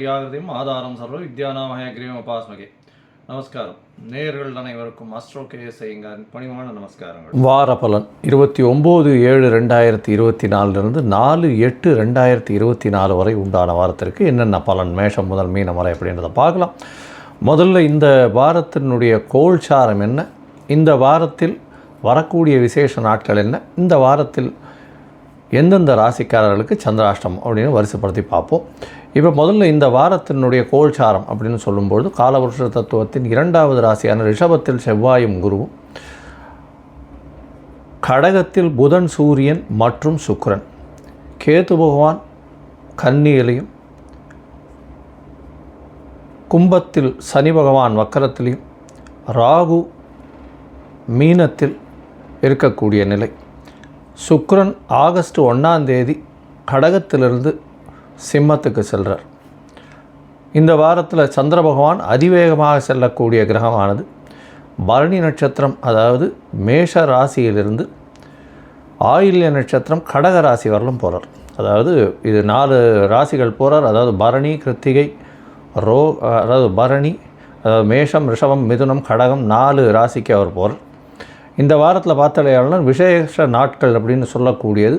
ஞானானந்தமயம் ஆதாரம் சர்வ வித்யானாமய கிரீவம் உபாஸ்மகே. நமஸ்காரம். நேயர்கள் அனைவருக்கும் அஸ்ட்ரோ கேஎஸ்ஐங்க பணிவான நமஸ்காரங்கள். வார பலன் இருபத்தி ஒம்பது ஏழு ரெண்டாயிரத்தி இருபத்தி நாலுலேருந்து நாலு எட்டு ரெண்டாயிரத்தி இருபத்தி நாலு வரை உண்டான வாரத்திற்கு என்னென்ன பலன் மேஷம் முதல் மீனம் வரை அப்படின்றத பார்க்கலாம். முதல்ல இந்த வாரத்தினுடைய கோல்சாரம் என்ன? இந்த வாரத்தில் வரக்கூடிய விசேஷ நாட்கள் என்ன? இந்த வாரத்தில் எந்தெந்த ராசிக்காரர்களுக்கு சந்திராஷ்டம் அப்படின்னு வரிசைப்படுத்தி பார்ப்போம். இப்போ முதல்ல இந்த வாரத்தினுடைய கோல்சாரம் அப்படின்னு சொல்லும்பொழுது காலவருஷ தத்துவத்தின் இரண்டாவது ராசியான ரிஷபத்தில் செவ்வாயும் குருவும் கடகத்தில் புதன் சூரியன் மற்றும் சுக்ரன் கேது பகவான் கன்னியிலையும் கும்பத்தில் சனி பகவான் வக்கரத்திலையும் ராகு மீனத்தில் இருக்கக்கூடிய நிலை. சுக்ரன் ஆகஸ்ட் ஒன்றாம் தேதி கடகத்திலிருந்து சிம்மத்துக்கு செல்கிறார் இந்த வாரத்தில் சந்திர பகவான் அதிவேகமாக செல்லக்கூடிய கிரகமானது பரணி நட்சத்திரம் அதாவது மேஷ ராசியிலிருந்து ஆயில்ய நட்சத்திரம் கடக ராசி வரலும் போகிறார் அதாவது இது நாலு ராசிகள் போகிறார் அதாவது பரணி கிருத்திகை ரோ அதாவது பரணி அதாவது மேஷம் ரிஷபம் மிதுனம் கடகம் நாலு ராசிக்கு அவர் போகிறார் இந்த வாரத்தில் பார்த்தாலேயாளர் விசேஷ நாட்கள் அப்படின்னு சொல்லக்கூடியது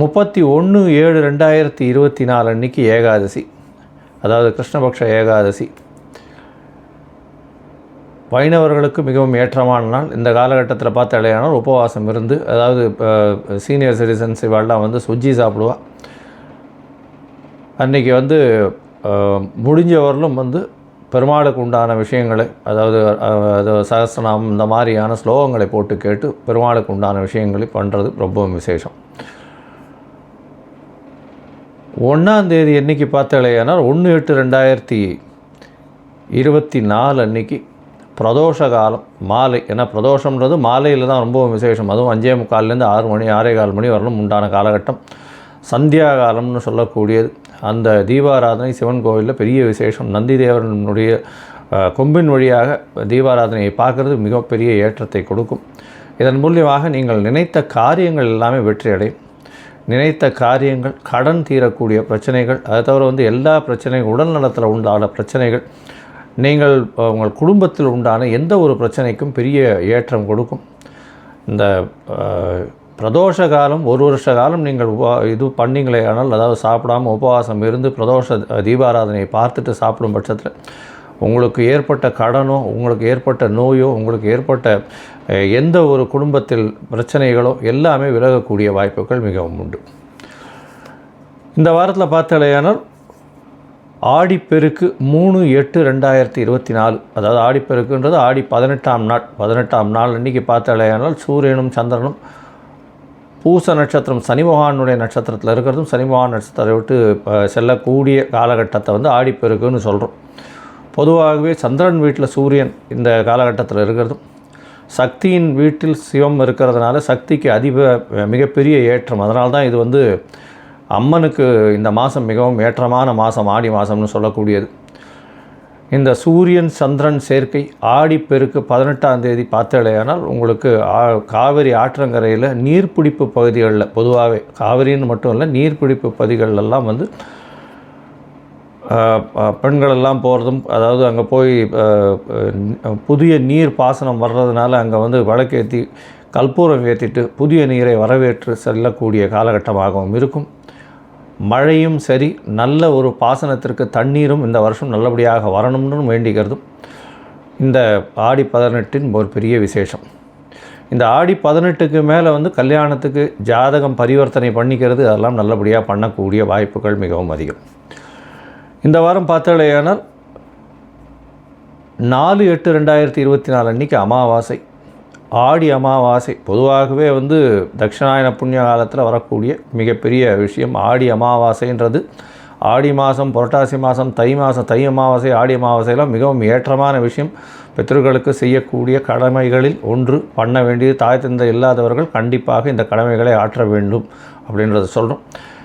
முப்பத்தி ஒன்று ஏழு ரெண்டாயிரத்தி இருபத்தி நாலு அன்னைக்கு ஏகாதசி. அதாவது கிருஷ்ணபக்ஷ ஏகாதசி. வைணவர்களுக்கு மிகவும் ஏற்றமான நாள். இந்த காலகட்டத்தில் பார்த்தாலேயானால் உபவாசம் இருந்து அதாவது சீனியர் சிட்டிசன்ஸ் இவாள்லாம் வந்து சுஜ்ஜி சாப்பிடுவா அன்றைக்கி வந்து முடிஞ்சவர்களும் வந்து பெருமாளுக்கு உண்டான விஷயங்களை அதாவது அது சகசிரநாமம் இந்த மாதிரியான ஸ்லோகங்களை போட்டு கேட்டு பெருமாளுக்கு உண்டான விஷயங்களை பண்ணுறது ரொம்பவும் விசேஷம். ஒன்றாந்தேதி என்றைக்கு பார்த்தாலேயானால் ஒன்று எட்டு ரெண்டாயிரத்தி இருபத்தி நாலு அன்னைக்கு பிரதோஷ காலம் மாலை. ஏன்னா பிரதோஷம்ன்றது மாலையில் தான் ரொம்பவும் விசேஷம். அதுவும் அஞ்சே முக்கால்லேருந்து ஆறு மணி ஆறே கால் மணி வரலும் உண்டான காலகட்டம். சந்தியா காலம்னு சொல்லக்கூடியது. அந்த தீபாராதனை சிவன் கோவிலில் பெரிய விசேஷம். நந்தி தேவனுடைய கொம்பின் வழியாக தீபாராதனையை பார்க்குறது மிகப்பெரிய ஏற்றத்தை கொடுக்கும். இதன் மூலியமாக நீங்கள் நினைத்த காரியங்கள் எல்லாமே வெற்றி அடையும் நினைத்த காரியங்கள் கடன் தீரக்கூடிய பிரச்சனைகள் அதை தவிர வந்து எல்லா பிரச்சனைகள் உடல் நலத்தில் உண்டான பிரச்சனைகள் நீங்கள் உங்கள் குடும்பத்தில் உண்டான எந்த ஒரு பிரச்சனைக்கும் பெரிய ஏற்றம் கொடுக்கும். இந்த பிரதோஷ காலம் ஒரு வருஷ காலம் நீங்கள் உபா இது பண்ணிங்களே ஆனால் அதாவது சாப்பிடாமல் உபவாசம் இருந்து பிரதோஷ தீபாராதனையை பார்த்துட்டு சாப்பிடும் பட்சத்தில் உங்களுக்கு ஏற்பட்ட கடனோ உங்களுக்கு ஏற்பட்ட நோயோ உங்களுக்கு ஏற்பட்ட எந்த ஒரு குடும்பத்தில் பிரச்சனைகளோ எல்லாமே விலகக்கூடிய வாய்ப்புகள் மிகவும் உண்டு. இந்த வாரத்தில் பார்த்தாலேயானால் ஆடிப்பெருக்கு மூணு எட்டு ரெண்டாயிரத்தி இருபத்தி நாலு அதாவது ஆடிப்பெருக்குன்றது ஆடி பதினெட்டாம் நாள் பதினெட்டாம் நாள் அன்றைக்கி பார்த்தாலேயானால் சூரியனும் சந்திரனும் பூச நட்சத்திரம் சனிபகவானுடைய நட்சத்திரத்தில் இருக்கிறதும் சனிமகான் நட்சத்திரத்தை விட்டு செல்லக்கூடிய காலகட்டத்தை வந்து ஆடிப்பெருக்குன்னு சொல்கிறோம் பொதுவாகவே சந்திரன் வீட்டில் சூரியன் இந்த காலகட்டத்தில் இருக்கிறதும் சக்தியின் வீட்டில் சிவம் இருக்கிறதுனால சக்திக்கு அதிக மிகப்பெரிய ஏற்றம். அதனால தான் இது வந்து அம்மனுக்கு இந்த மாதம் மிகவும் ஏற்றமான மாதம் ஆடி மாதம்னு சொல்லக்கூடியது. இந்த சூரியன் சந்திரன் சேர்க்கை ஆடிப்பெருக்கு பதினெட்டாம் தேதி பார்த்தலையானால் உங்களுக்கு காவிரி ஆற்றங்கரையில் நீர்பிடிப்பு பகுதிகளில் பொதுவாகவே காவிரின்னு மட்டும் இல்லை நீர்பிடிப்பு பகுதிகளெல்லாம் வந்து பெண்களெல்லாம் போகிறதும் அதாவது அங்கே போய் புதிய நீர் பாசனம் வர்றதுனால அங்கே வந்து வழக்கேற்றி கற்பூரம் ஏற்றிட்டு புதிய நீரை வரவேற்று செல்லக்கூடிய காலகட்டமாகவும் இருக்கும். மழையும் சரி நல்ல ஒரு பாசனத்திற்கு தண்ணீரும் இந்த வருஷம் நல்லபடியாக வரணும்னு வேண்டிக்கிறதும் இந்த ஆடி பதினெட்டின் ஒரு பெரிய விசேஷம். இந்த ஆடி பதினெட்டுக்கு மேலே வந்து கல்யாணத்துக்கு ஜாதகம் பரிவர்த்தனை பண்ணிக்கிறது அதெல்லாம் நல்லபடியாக பண்ணக்கூடிய வாய்ப்புகள் மிகவும் அதிகம். இந்த வாரம் பார்த்தாலேயானால் நாலு எட்டு ரெண்டாயிரத்தி இருபத்தி நாலு அன்றைக்கி அமாவாசை. ஆடி அமாவாசை. பொதுவாகவே வந்து தட்சிணாயன புண்ணிய காலத்தில் வரக்கூடிய மிகப்பெரிய விஷயம் ஆடி அமாவாசைன்றது. ஆடி மாதம் புரட்டாசி மாதம் தை மாதம் தை அமாவாசை ஆடி அமாவாசையெல்லாம் மிகவும் ஏற்றமான விஷயம். பித்ருக்களுக்கு செய்யக்கூடிய கடமைகளில் ஒன்று பண்ண வேண்டியது தாய் தந்தை இல்லாதவர்கள் கண்டிப்பாக இந்த கடமைகளை ஆற்ற வேண்டும் அப்படின்றத சொல்கிறோம்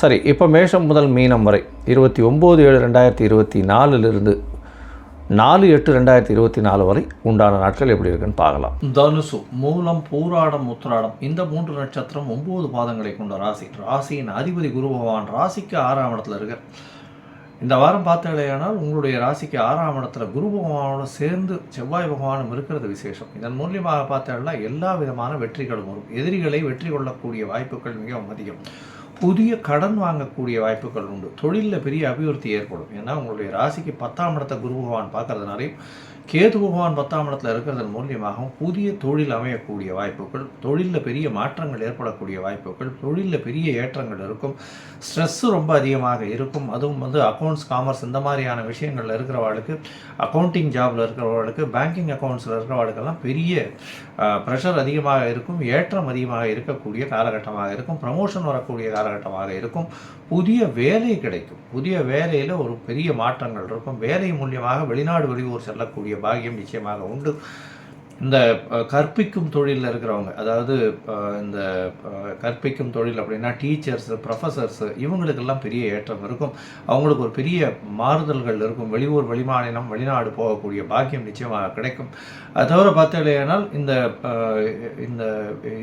சரி இப்போ மேஷம் முதல் மீனம் வரை இருபத்தி ஒம்பது ஏழு ரெண்டாயிரத்தி இருபத்தி நாலுலேருந்து நாலு எட்டு ரெண்டாயிரத்தி இருபத்தி நாலு வரை உண்டான நாட்கள் எப்படி இருக்குன்னு பார்க்கலாம். தனுசு மூலம் பூராடம் உத்திராடம் இந்த மூன்று நட்சத்திரம் ஒம்பது பாதங்களை கொண்ட ராசி. ராசியின் அதிபதி குரு பகவான் ராசிக்கு ஆறாம் இடத்துல இருக்க இந்த வாரம் பார்த்தீங்களேனால் உங்களுடைய ராசிக்கு ஆறாம் இடத்துல குரு பகவானோட சேர்ந்து செவ்வாய் பகவானும் இருக்கிறது விசேஷம். இதன் மூலியமாக பார்த்தீங்கன்னா எல்லா விதமான வெற்றிகளும் வரும். எதிரிகளை வெற்றி கொள்ளக்கூடிய வாய்ப்புகள் மிகவும் அதிகம். புதிய கடன் வாங்கக்கூடிய வாய்ப்புகள் உண்டு. தொழிலில் பெரிய அபிவிருத்தி ஏற்படும். ஏன்னா உங்களுடைய ராசிக்கு பத்தாம் இடத்த குரு பகவான் பார்க்கறதுனாலையும் கேது பகவான் பத்தாம் இடத்துல இருக்கிறதன் மூலியமாகவும் புதிய தொழில் அமையக்கூடிய வாய்ப்புகள் தொழிலில் பெரிய மாற்றங்கள் ஏற்படக்கூடிய வாய்ப்புகள் தொழிலில் பெரிய ஏற்றங்கள் இருக்கும் ஸ்ட்ரெஸ்ஸு ரொம்ப அதிகமாக இருக்கும். அதுவும் வந்து அக்கௌண்ட்ஸ் காமர்ஸ் இந்த மாதிரியான விஷயங்களில் இருக்கிறவாளுக்கு அக்கௌண்டிங் ஜாபில் இருக்கிறவர்களுக்கு பேங்கிங் அக்கௌண்ட்ஸில் இருக்கிறவாளுக்கெல்லாம் பெரிய ப்ரெஷர் அதிகமாக இருக்கும் ஏற்றம் அதிகமாக இருக்கக்கூடிய காலகட்டமாக இருக்கும் ப்ரமோஷன் வரக்கூடிய காலகட்டமாக இருக்கும். புதிய வேலை கிடைக்கும். புதிய வேலையில் ஒரு பெரிய மாற்றங்கள் இருக்கும். வேலை மூலியமாக வெளிநாடு வெளியூர் செல்லக்கூடிய பாக்கியம் நிச்சயமாக உண்டு. இந்த கற்பிக்கும் தொழிலில் இருக்கிறவங்க அதாவது இந்த கற்பிக்கும் தொழில் அப்படின்னா டீச்சர்ஸு ப்ரொஃபஸர்ஸு இவங்களுக்கெல்லாம் பெரிய ஏற்றம் இருக்கும். அவங்களுக்கு ஒரு பெரிய மாறுதல்கள் இருக்கும். வெளியூர் வெளிமாநிலம் வெளிநாடு போகக்கூடிய பாக்கியம் நிச்சயமாக கிடைக்கும். அது தவிர இல்லையானால் இந்த இந்த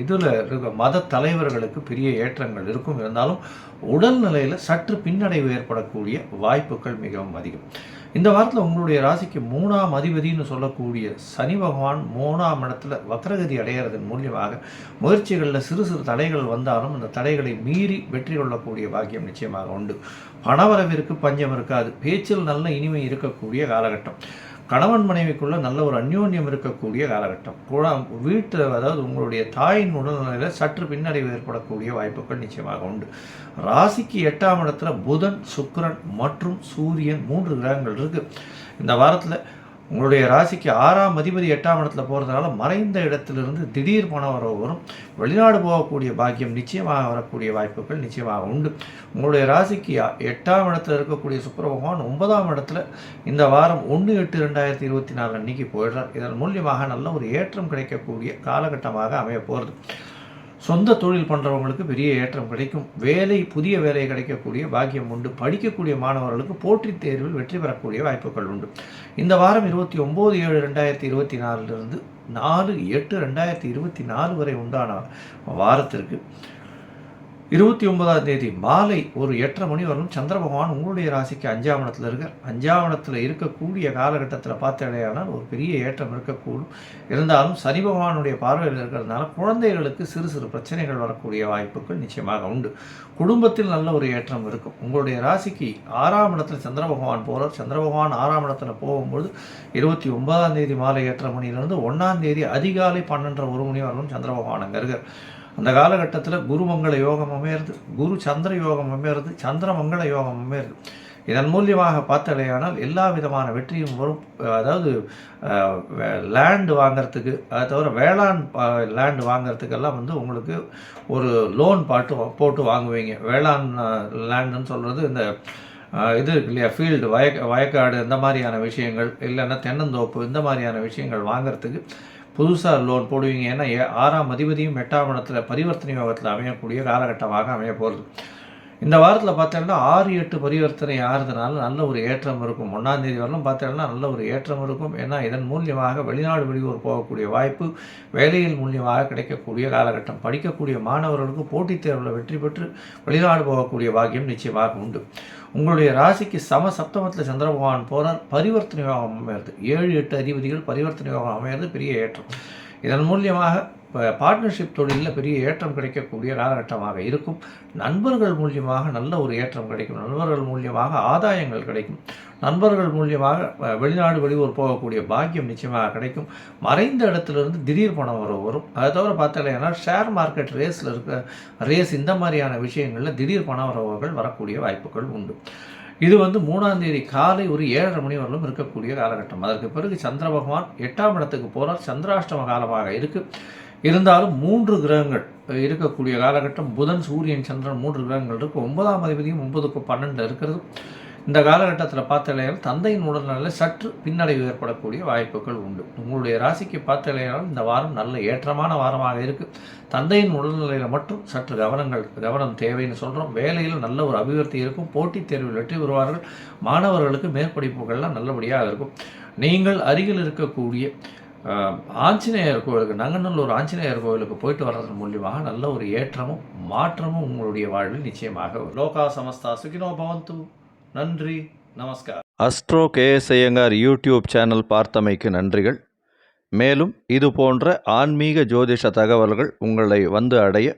இதில் இருக்க மத தலைவர்களுக்கு பெரிய ஏற்றங்கள் இருக்கும். இருந்தாலும் உடல்நிலையில் சற்று பின்னடைவு ஏற்படக்கூடிய வாய்ப்புகள் மிகவும் அதிகம். இந்த வாரத்தில் உங்களுடைய ராசிக்கு மூணாம் அதிபதினு சொல்லக்கூடிய சனி பகவான் மூணாம் இடத்துல வக்ரகதி அடையிறதன் மூலியமாக முயற்சிகளில் சிறு சிறு தடைகள் வந்தாலும் அந்த தடைகளை மீறி வெற்றி கொள்ளக்கூடிய பாக்கியம் நிச்சயமாக உண்டு. பணவரவிற்கு பஞ்சம் இருக்காது. பேச்சில் நல்ல இனிமை இருக்கக்கூடிய காலகட்டம். கணவன் மனைவிக்குள்ள நல்ல ஒரு அந்யோன்யம் இருக்கக்கூடிய காலகட்டம். கூட வீட்டில் அதாவது உங்களுடைய தாயின் உடல்நிலையில் சற்று பின்னடைவு ஏற்படக்கூடிய வாய்ப்புகள் நிச்சயமாக உண்டு. ராசிக்கு எட்டாம் இடத்துல புதன் சுக்கரன் மற்றும் சூரியன் மூன்று கிரகங்கள் இருக்குது இந்த வாரத்தில் உங்களுடைய ராசிக்கு ஆறாம் அதிபதி எட்டாம் இடத்துல போகிறதுனால மறைந்த இடத்திலிருந்து திடீர் பணம் வர வரும். வெளிநாடு போகக்கூடிய பாக்கியம் நிச்சயமாக வரக்கூடிய வாய்ப்புகள் நிச்சயமாக உண்டு. உங்களுடைய ராசிக்கு எட்டாம் இடத்துல இருக்கக்கூடிய சுக்கிர பகவான் ஒன்பதாம் இடத்துல இந்த வாரம் ஒன்று எட்டு ரெண்டாயிரத்தி இருபத்தி நாலு அன்னைக்கு போயிடுறார். இதன் மூலியமாக நல்ல ஒரு ஏற்றம் கிடைக்கக்கூடிய காலகட்டமாக அமைய போகிறது சொந்த தொழில் பண்ணுறவங்களுக்கு பெரிய ஏற்றம் கிடைக்கும். வேலை புதிய வேலை கிடைக்கக்கூடிய பாக்கியம் உண்டு. படிக்கக்கூடிய மாணவர்களுக்கு போட்டித் தேர்வில் வெற்றி பெறக்கூடிய வாய்ப்புகள் உண்டு. இந்த வாரம் இருபத்தி ஒம்பது ஏழு ரெண்டாயிரத்தி இருபத்தி நாலுலேருந்து நாலு எட்டு ரெண்டாயிரத்தி இருபத்தி நாலு வரை உண்டான வாரத்திற்கு இருபத்தி ஒன்பதாம் தேதி மாலை ஒரு எட்டரை மணி வரலும் சந்திர பகவான் உங்களுடைய ராசிக்கு அஞ்சாம் இடத்துல இருக்கார். அஞ்சாம் இடத்துல இருக்கக்கூடிய காலகட்டத்தில் பார்த்தடையானால் ஒரு பெரிய ஏற்றம் இருக்கக்கூடும். இருந்தாலும் சனி பகவானுடைய பார்வையில் இருக்கிறதுனால குழந்தைகளுக்கு சிறு சிறு பிரச்சனைகள் வரக்கூடிய வாய்ப்புகள் நிச்சயமாக உண்டு. குடும்பத்தில் நல்ல ஒரு ஏற்றம் இருக்கும். உங்களுடைய ராசிக்கு ஆறாம் இடத்துல சந்திர பகவான் போகிறார் சந்திர பகவான் ஆறாம் இடத்துல போகும்போது இருபத்தி ஒன்பதாம் தேதி மாலை ஏற்ற மணியிலிருந்து ஒன்றாம் தேதி அதிகாலை பன்னெண்டரை ஒரு மணி வரலும் சந்திர பகவான் அங்கே இருக்கார். அந்த காலகட்டத்தில் குருமங்கள யோகம் அமையிறது குரு சந்திர யோகம் அமையிறது சந்திரமங்கள யோகம் அமையிறது. இதன் மூலியமாக பார்த்தலையானால் எல்லா விதமான வெற்றியும் வரும். அதாவது லேண்டு வாங்கிறதுக்கு அதை தவிர வேளாண் லேண்டு வாங்கிறதுக்கெல்லாம் வந்து உங்களுக்கு ஒரு லோன் பாட்டு போட்டு வாங்குவீங்க. வேளாண் லேண்டுன்னு சொல்கிறது இந்த இது இருக்கு இல்லையா? ஃபீல்டு வயக்க வயக்காடு இந்த மாதிரியான விஷயங்கள் இல்லைன்னா தென்னந்தோப்பு இந்த மாதிரியான விஷயங்கள் வாங்கிறதுக்கு புதுசாக லோன் போடுவீங்க. ஏன்னா ஆறாம் அதிபதியும் எட்டாம் இடத்துல பரிவர்த்தனை யோகத்தில் அமையக்கூடிய காலகட்டமாக அமைய போகிறது இந்த வாரத்தில் பார்த்தீங்கன்னா ஆறு எட்டு பரிவர்த்தனை ஆறுதனால நல்ல ஒரு ஏற்றம் இருக்கும். ஒன்றாந்தேதி வரலும் பார்த்தீங்கன்னா நல்ல ஒரு ஏற்றம் இருக்கும். ஏன்னா இதன் மூலியமாக வெளிநாடு வெளியூர் போகக்கூடிய வாய்ப்பு வேலையில் மூலியமாக கிடைக்கக்கூடிய காலகட்டம். படிக்கக்கூடிய மாணவர்களுக்கு போட்டித் தேர்வில் வெற்றி பெற்று வெளிநாடு போகக்கூடிய பாக்கியம் நிச்சயமாக உண்டு. உங்களுடைய ராசிக்கு சம சப்தமத்தில் சந்திர பகவான் பரிவர்த்தனை யோகம் அமையிறது. ஏழு எட்டு அதிபதிகள் பரிவர்த்தனை யோகம் அமையிறது பெரிய ஏற்றம். இதன் மூலியமாக பார்ட்னர்ஷிப் தொழிலில் பெரிய ஏற்றம் கிடைக்கக்கூடிய காலகட்டமாக இருக்கும். நண்பர்கள் மூலியமாக நல்ல ஒரு ஏற்றம் கிடைக்கும். நண்பர்கள் மூலியமாக ஆதாயங்கள் கிடைக்கும். நண்பர்கள் மூலியமாக வெளிநாடு வெளியூர் போகக்கூடிய பாக்கியம் நிச்சயமாக கிடைக்கும். மறைந்த இடத்துலேருந்து திடீர் பணம் வர வரும். அதை தவிர பார்த்தாலேனா ஷேர் மார்க்கெட் ரேஸில் இருக்க ரேஸ் இந்த மாதிரியான விஷயங்களில் திடீர் பண வரவுகள் வரக்கூடிய வாய்ப்புகள் உண்டு. இது வந்து மூணாம் தேதி காலை ஒரு ஏழரை மணி வரலும் இருக்கக்கூடிய காலகட்டம். அதற்கு பிறகு சந்திர பகவான் எட்டாம் இடத்துக்கு போகிறார் சந்திராஷ்டம காலமாக இருக்குது இருந்தாலும் மூன்று கிரகங்கள் இருக்கக்கூடிய காலகட்டம் புதன் சூரியன் சந்திரன் மூன்று கிரகங்கள் இருக்குது ஒன்பதாம் அதிபதியும் ஒன்பதுக்கு பன்னெண்டு இருக்கிறது. இந்த காலகட்டத்தில் பார்த்தாலேயால் தந்தையின் உடல்நிலையில் சற்று பின்னடைவு ஏற்படக்கூடிய வாய்ப்புகள் உண்டு. உங்களுடைய ராசிக்கு பார்த்தாலேயால் இந்த வாரம் நல்ல ஏற்றமான வாரமாக இருக்குது தந்தையின் உடல்நிலையில் மட்டும் சற்று கவனங்கள் கவனம் தேவைன்னு சொல்கிறோம் வேலையில் நல்ல ஒரு அபிவிருத்தி இருக்கும். போட்டித் தேர்வில் வெற்றி பெறுவார்கள். மாணவர்களுக்கு மேற்படிப்புகள்லாம் நல்லபடியாக இருக்கும். நீங்கள் அருகில் இருக்கக்கூடிய ஆஞ்சநேயர் கோவிலுக்கு நங்கநல்லூர் ஆஞ்சநேயர் கோவிலுக்கு போயிட்டு வர்றதன் மூலியமாக நல்ல ஒரு ஏற்றமும் மாற்றமும் உங்களுடைய வாழ்வில் நிச்சயமாக லோகா சமஸ்தா சுகினோ பவந்து. நன்றி நமஸ்கார். Astro KS Iyengar YouTube channel பார்த்தமைக்கு நன்றிகள். மேலும் இது போன்ற ஆன்மீக ஜோதிஷ தகவல்கள் உங்களை வந்து அடைய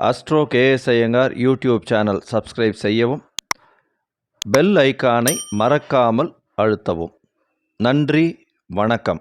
astro KS Iyengar YouTube channel subscribe செய்யவும் பெல் ஐக்கானை மறக்காமல் அழுத்தவும். நன்றி வணக்கம்.